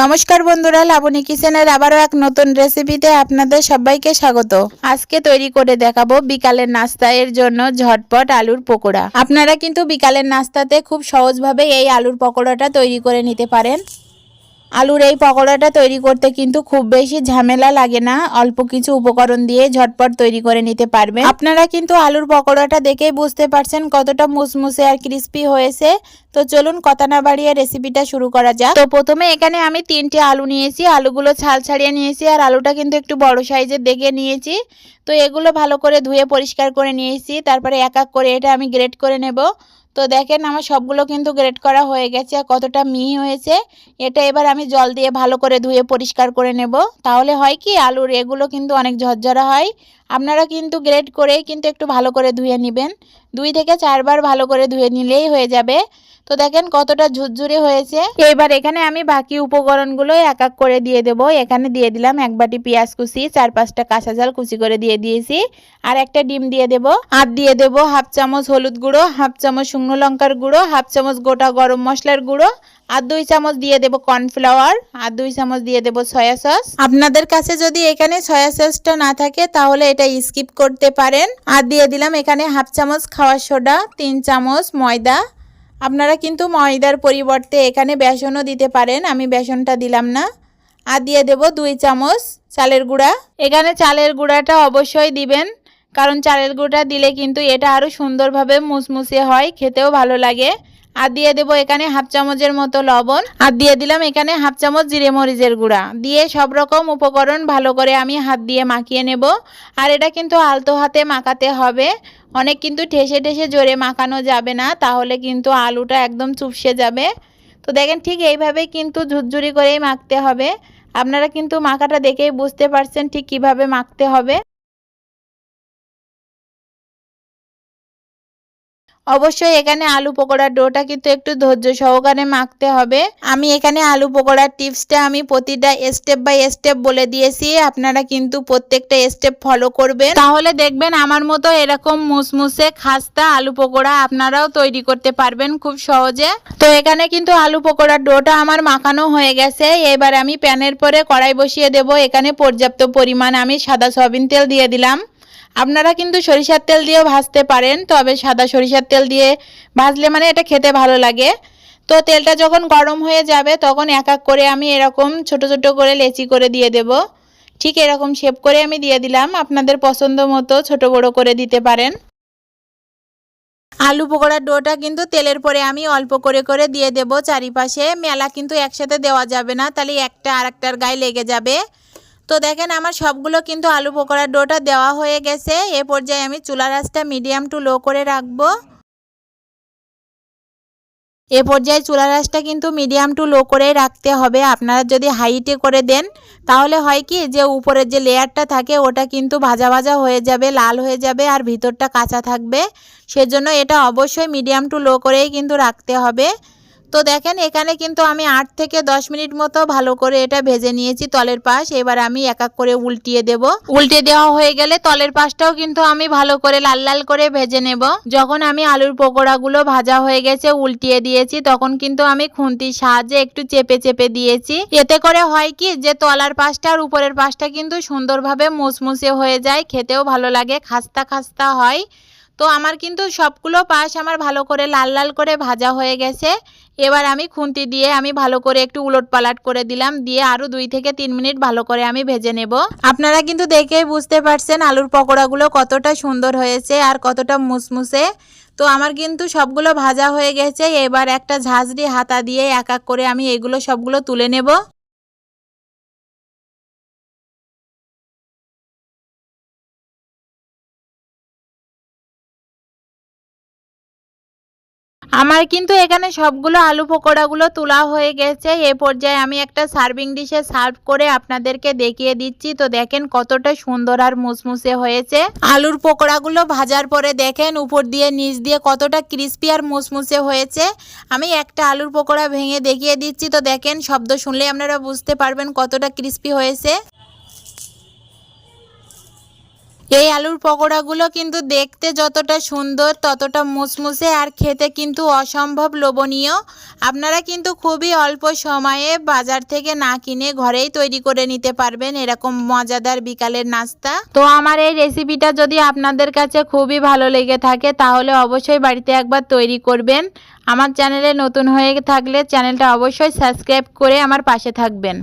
নমস্কার বন্ধুরা, লাবণী কিচেনের আবারও এক নতুন রেসিপিতে আপনাদের সবাইকে স্বাগত। আজকে তৈরি করে দেখাবো বিকালের নাস্তা এর জন্য ঝটপট আলুর পকোড়া। আপনারা কিন্তু বিকালের নাস্তাতে খুব সহজভাবে এই আলুর পকোড়াটা তৈরি করে নিতে পারেন। আলুর এই পকোড়াটা তৈরি করতে কিন্তু খুব বেশি ঝামেলা লাগে না। অল্প কিছু উপকরণ দিয়ে ঝটপট তৈরি করে নিতে পারবেন। আপনারা কিন্তু আলুর পকোড়াটা দেখেই বুঝতে পারছেন কতটা মুসমুসে আর ক্রিস্পি হয়েছে। তো চলুন কথা না বাড়িয়ে রেসিপিটা শুরু করা যাক। তো প্রথমে এখানে আমি তিনটি আলু নিয়েছি, আলুগুলো ছাল ছাড়িয়ে নিয়েছি আর আলুটা কিন্তু একটু বড় সাইজের দেখে নিয়েছি। তো এগুলো ভালো করে ধুয়ে পরিষ্কার করে নিয়েছি, তারপরে এক এক করে এটা আমি গ্রেট করে নেব। তো দেখেন আমার সবগুলো কিন্তু গ্রেট করা হয়ে গেছে আর কতটা মিহি হয়েছে। এটা এবার আমি জল দিয়ে ভালো করে ধুয়ে পরিষ্কার করে নেব। তাহলে হয় কি, আলুর এগুলো কিন্তু অনেক ঝরঝরা হয়। আপনারা কিন্তু গ্রেট করেই কিন্তু একটু ভালো করে ধুয়ে নেবেন। দুই থেকে চারবার ভালো করে ধুয়ে নিলেই হয়ে যাবে। তো দেখেন কতটা ঝুরঝুরে হয়েছে। এবার এখানে আমি বাকি উপকরণগুলো এক এক করে দিয়ে দেব। এখানে দিয়ে দিলাম এক বাটি পেঁয়াজ কুচি, চার পাঁচটা কাঁচা ঝাল কুচি করে দিয়ে দিয়েছি। আর একটা ডিম দিয়ে দেব। আর দিয়ে দেব হাফ চামচ হলুদ গুঁড়ো, হাফ চামচ শুকনো লঙ্কার গুঁড়ো, হাফ চামচ গোটা গরম মশলার গুঁড়ো, আর দুই চামচ দিয়ে দেব কর্নফ্লাওয়ার, আর দুই চামচ দিয়ে দেব সয়া সস। আপনাদের কাছে যদি এখানে সয়া সসটা না থাকে, তাহলে এটা স্কিপ করতে পারেন। আর দিয়ে দিলাম এখানে হাফ চামচ খাওয়ার সোডা, তিন চামচ ময়দা আপনারা কিন্তু ময়দার পরিবর্তে এখানে বেসনও দিতে পারেন, আমি বেসনটা দিলাম না। আর দিয়ে দেব দুই চামচ চালের গুঁড়া। এখানে চালের গুঁড়াটা অবশ্যই দিবেন, কারণ চালের গুঁড়া দিলে কিন্তু এটা আরও সুন্দরভাবে মুসমুসে হয়, খেতেও ভালো লাগে। আর দিয়ে দেবো এখানে হাফ চামচের মতো লবণ। আর দিয়ে দিলাম এখানে হাফ চামচ জিরে মরিচের গুঁড়া। দিয়ে সব রকম উপকরণ ভালো করে আমি হাত দিয়ে মাখিয়ে নেব। আর এটা কিন্তু আলতো হাতে মাখাতে হবে। অনেক কিন্তু ঠেসে ঠেসে জোরে মাখানো যাবে না, তাহলে কিন্তু আলুটা একদম চুপসে যাবে। তো দেখেন ঠিক এইভাবেই কিন্তু ঝুরঝুরি করেই মাখতে হবে। আপনারা কিন্তু মাখাটা দেখেই বুঝতে পারছেন ঠিক কীভাবে মাখতে হবে। অবশ্যই এখানে আলু পকোড়ার ডোটা কিন্তু একটু ধৈর্য সহকারে মাখতে হবে। আমি এখানে আলু পকোড়ার টিপসটা আমি প্রতিটা স্টেপ বাই স্টেপ বলে দিয়েছি। আপনারা কিন্তু প্রত্যেকটা স্টেপ ফলো করবেন। তাহলে দেখবেন আমার মতো এরকম মুসমুসে খাস্তা আলু পকোড়া আপনারাও তৈরি করতে পারবেন খুব সহজে। তো এখানে কিন্তু আলু পকোড়ার ডোটা আমার মাখানো হয়ে গেছে। এবার আমি প্যানের পরে কড়াই বসিয়ে দেব। এখানে পর্যাপ্ত পরিমাণ আমি সাদা সয়াবিন তেল দিয়ে দিলাম। আপনারা কিন্তু সরিষার তেল দিয়েও ভাজতে পারেন, তবে সাদা সরিষার তেল দিয়ে ভাজলে মানে এটা খেতে ভালো লাগে। তো তেলটা যখন গরম হয়ে যাবে, তখন এক এক করে আমি এরকম ছোট ছোট করে লেচি করে দিয়ে দেব। ঠিক এরকম শেপ করে আমি দিয়ে দিলাম। আপনাদের পছন্দ মতো ছোট বড় করে দিতে পারেন। আলু পকোড়ার ডোটা কিন্তু তেলের পরে আমি অল্প করে করে দিয়ে দেব। চারিপাশে মেলা কিন্তু একসাথে দেওয়া যাবে না, তাহলে একটা আর একটার গায়ে লেগে যাবে। তো দেখেন আমার সবগুলো কিন্তু আলু পকোড়ার ডোটা দেওয়া হয়ে গেছে। এ পর্যায়ে আমি চুলা রাসটা মিডিয়াম টু লো করে রাখব। এ পর্যায়ে চুলা রাসটা কিন্তু মিডিয়াম টু লো করে রাখতে হবে। আপনারা যদি হাইটে করে দেন, তাহলে হয় কি যে উপরের যে লেয়ারটা থাকে, ওটা কিন্তু ভাজা ভাজা হয়ে যাবে, লাল হয়ে যাবে আর ভিতরটা কাঁচা থাকবে। সেজন্য এটা অবশ্যই মিডিয়াম টু লো করেই কিন্তু রাখতে হবে। তো দেখেন, এখানে কিন্তু আমি আট থেকে দশ মিনিট মতো ভালো করে এটা ভেজে নিয়েছি তলের পাশ। এবার আমি এক এক করে উল্টিয়ে দেব। উল্টে দেওয়া হয়ে গেলে তলের পাশটাও কিন্তু আমি ভালো করে লাল লাল করে ভেজে নেব। যখন আমি আলুর পকোড়াগুলো ভাজা হয়ে গেছে, উল্টিয়ে দিয়েছি, তখন কিন্তু আমি খুন্তির সাহায্যে একটু চেপে চেপে দিয়েছি। এতে করে হয় কি, যে তলার পাশটা আর উপরের পাশটা কিন্তু সুন্দরভাবে মুসমুসে হয়ে যায়, খেতেও ভালো লাগে, খাস্তা খাস্তা হয়। তো আমার কিন্তু সবগুলো পাশ আমার ভালো করে লাল লাল করে ভাজা হয়ে গেছে। এবার আমি খুন্তি দিয়ে আমি ভালো করে একটু উলট পালাট করে দিলাম, দিয়ে আরও দুই থেকে তিন মিনিট ভালো করে আমি ভেজে নেব। আপনারা কিন্তু দেখেই বুঝতে পারছেন আলুর পকোড়াগুলো কতটা সুন্দর হয়েছে আর কতটা মুসমুসে। তো আমার কিন্তু সবগুলো ভাজা হয়ে গেছে, এবার একটা ঝাঁঝরি হাতা দিয়ে এক এক করে আমি এগুলো সবগুলো তুলে নেব। আমার কিন্তু এখানে সবগুলো আলু পকোড়াগুলো তোলা হয়ে গেছে। এ পর্যায়ে আমি একটা সার্ভিং ডিশে সার্ভ করে আপনাদেরকে দেখিয়ে দিচ্ছি। তো দেখেন কতটা সুন্দর আর মুসমুসে হয়েছে। আলুর পকোড়াগুলো ভাজার পরে দেখেন উপর দিয়ে নিচ দিয়ে কতটা ক্রিস্পি আর মুসমুসে হয়েছে। আমি একটা আলুর পকোড়া ভেঙে দেখিয়ে দিচ্ছি। তো দেখেন শব্দ শুনলে আপনারা বুঝতে পারবেন কতটা ক্রিস্পি হয়েছে। এই আলুর পকোড়াগুলো কিন্তু দেখতে যতটা সুন্দর, ততটা মুসমুসে আর খেতে কিন্তু অসম্ভব লোভনীয়। আপনারা কিন্তু খুবই অল্প সময়ে বাজার থেকে না কিনে ঘরেই তৈরি করে নিতে পারবেন এরকম মজাদার বিকালের নাস্তা। তো আমার এই রেসিপিটা যদি আপনাদের কাছে খুবই ভালো লেগে থাকে, তাহলে অবশ্যই বাড়িতে একবার তৈরি করবেন। আমার চ্যানেলে নতুন হয়ে থাকলে চ্যানেলটা অবশ্যই সাবস্ক্রাইব করে আমার পাশে থাকবেন।